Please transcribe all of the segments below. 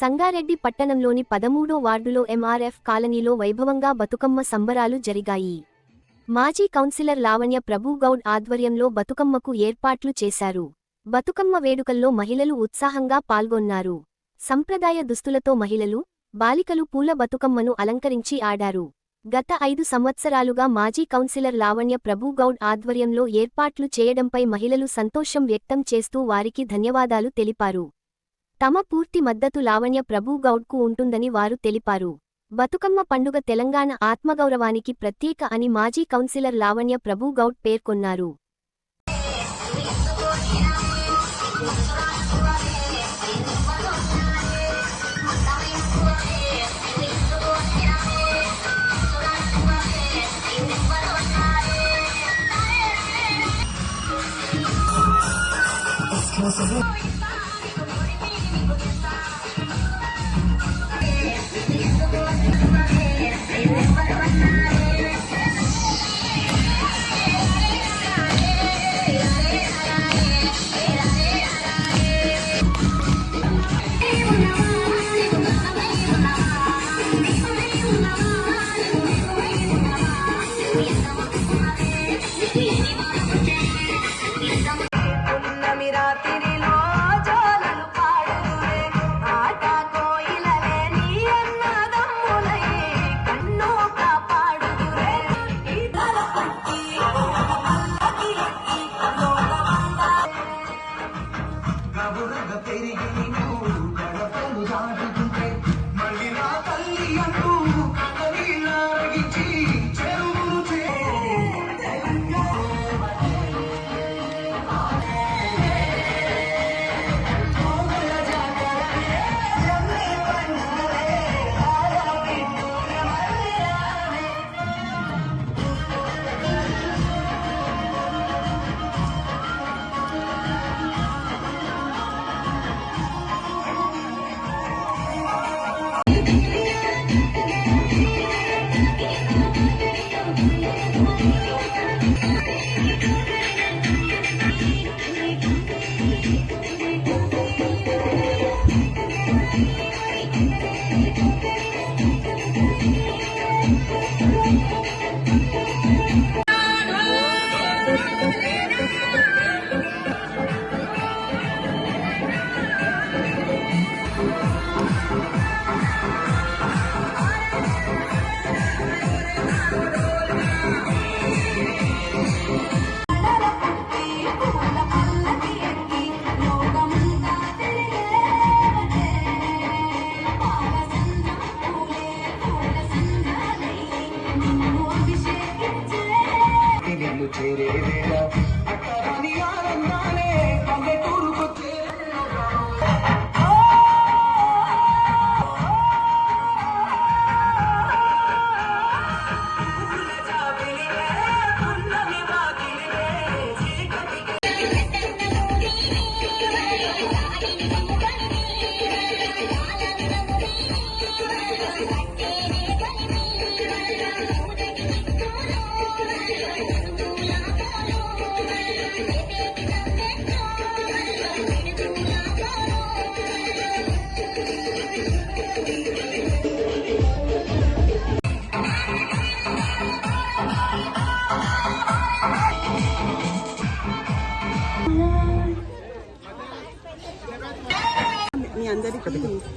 సంగారెడ్డి పట్టణంలోని పదమూడో వార్డులో ఎంఆర్ఎఫ్ కాలనీలో వైభవంగా బతుకమ్మ సంబరాలు జరిగాయి. మాజీ కౌన్సిలర్ లావణ్య ప్రభుగౌడ్ ఆధ్వర్యంలో బతుకమ్మకు ఏర్పాట్లు చేశారు. బతుకమ్మ వేడుకల్లో మహిళలు ఉత్సాహంగా పాల్గొన్నారు. సంప్రదాయ దుస్తులతో మహిళలు బాలికలు పూల బతుకమ్మను అలంకరించి ఆడారు. గత ఐదు సంవత్సరాలుగా మాజీ కౌన్సిలర్ లావణ్య ప్రభుగౌడ్ ఆధ్వర్యంలో ఏర్పాట్లు చేయడంపై మహిళలు సంతోషం వ్యక్తం చేస్తూ వారికి ధన్యవాదాలు తెలిపారు. తమ పూర్తి మద్దతు లావణ్య ప్రభుగౌడ్కు ఉంటుందని వారు తెలిపారు. బతుకమ్మ పండుగ తెలంగాణ ఆత్మగౌరవానికి ప్రత్యేక అని మాజీ కౌన్సిలర్ లావణ్య ప్రభుగౌడ్ పేర్కొన్నారు. పున్నమి Katie,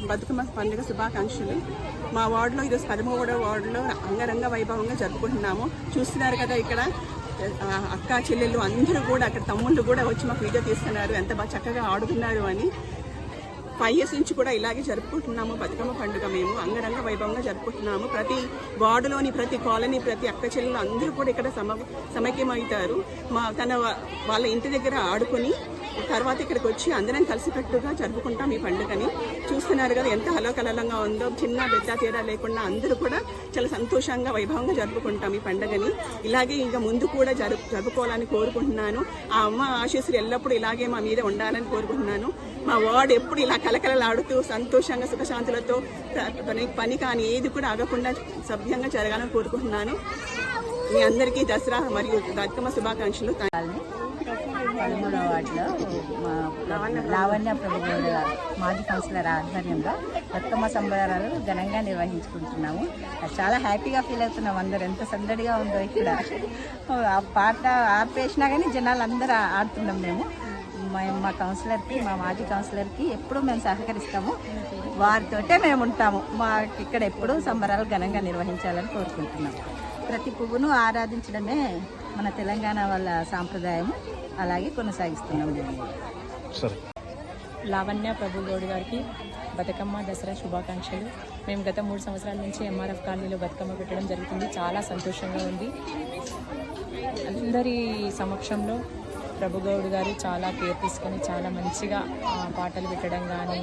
బతుకమ్మ పండుగ శుభాకాంక్షలు. మా వార్డులో ఈరోజు పదమూడవ వార్డులో అంగరంగ వైభవంగా జరుపుకుంటున్నాము. చూస్తున్నారు కదా ఇక్కడ అక్క చెల్లెళ్ళు అందరూ కూడా అక్కడ తమ్ముళ్ళు కూడా వచ్చి మాకు వీడియో తీస్తున్నారు. ఎంత బాగా చక్కగా ఆడుతున్నారు అని. ఫైవ్ ఇయర్స్ నుంచి కూడా ఇలాగే జరుపుకుంటున్నాము బతుకమ్మ పండుగ మేము. అంగరంగ వైభవంగా జరుపుకుంటున్నాము. ప్రతి వార్డులోని ప్రతి కాలనీ ప్రతి అక్క చెల్లెలు అందరూ కూడా ఇక్కడ సమ సమైక్యమవుతారు. మా తన వాళ్ళ ఇంటి దగ్గర ఆడుకొని తర్వాత ఇక్కడికి వచ్చి అందరం కలిసికట్టుగా జరుపుకుంటాం ఈ పండుగని. చూస్తున్నారు కదా ఎంత హలోకలలంగా ఉందో చిన్న పెద్ద తేడా లేకుండా అందరూ కూడా చాలా సంతోషంగా వైభవంగా జరుపుకుంటాం ఈ పండుగని. ఇలాగే ఇంకా ముందు కూడా జరుపు జరుపుకోవాలని కోరుకుంటున్నాను. ఆ అమ్మ ఆశీస్సులు ఎల్లప్పుడూ ఇలాగే మా మీద ఉండాలని కోరుకుంటున్నాను. మా వార్డు ఎప్పుడు ఇలా కలకలలాడుతూ సంతోషంగా సుఖశాంతులతో పని పని కానీ ఏది కూడా ఆగకుండా సభ్యంగా జరగాలని కోరుకుంటున్నాను. మీ అందరికీ దసరా మరియు బతుకమ్మ శుభాకాంక్షలు. పదమూడవ వార్డులో మా లావణ్య ప్రభుగౌడ మాజీ కౌన్సిలర్ ఆధ్వర్యంలో బతుకమ్మ సంబరాలు ఘనంగా నిర్వహించుకుంటున్నాము. చాలా హ్యాపీగా ఫీల్ అవుతున్నాం అందరూ. ఎంత సందడిగా ఉందో ఇక్కడ. ఆ పాట ఆపేసినా కానీ జనాలు అందరూ ఆడుతున్నాం మేము. మేము మా కౌన్సిలర్కి మా మాజీ కౌన్సిలర్కి ఎప్పుడూ మేము సహకరిస్తాము. వారితోటే మేము ఉంటాము. మాకు ఇక్కడ ఎప్పుడూ సంబరాలు ఘనంగా నిర్వహించాలని కోరుకుంటున్నాము. ప్రతి పువ్వును ఆరాధించడమే మన తెలంగాణ వాళ్ళ సాంప్రదాయం. అలాగే కొనసాగిస్తున్నాం. లావణ్య ప్రభుగౌడ్ గారికి బతుకమ్మ దసరా శుభాకాంక్షలు. మేము గత మూడు సంవత్సరాల నుంచి ఎంఆర్ఎఫ్ కాలనీలో బతుకమ్మ పెట్టడం జరుగుతుంది. చాలా సంతోషంగా ఉంది. అందరి సమక్షంలో ప్రభుగౌడ్ గారు చాలా కేర్ తీసుకొని చాలా మంచిగా పాటలు పెట్టడం కానీ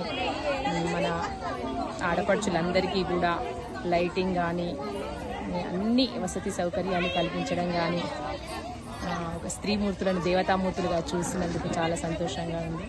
మన ఆడపడుచులందరికీ కూడా లైటింగ్ కానీ అన్ని వసతి సౌకర్యాలు కల్పించడం కానీ ఒక స్త్రీమూర్తులను దేవతామూర్తులుగా చూసినందుకు చాలా సంతోషంగా ఉంది.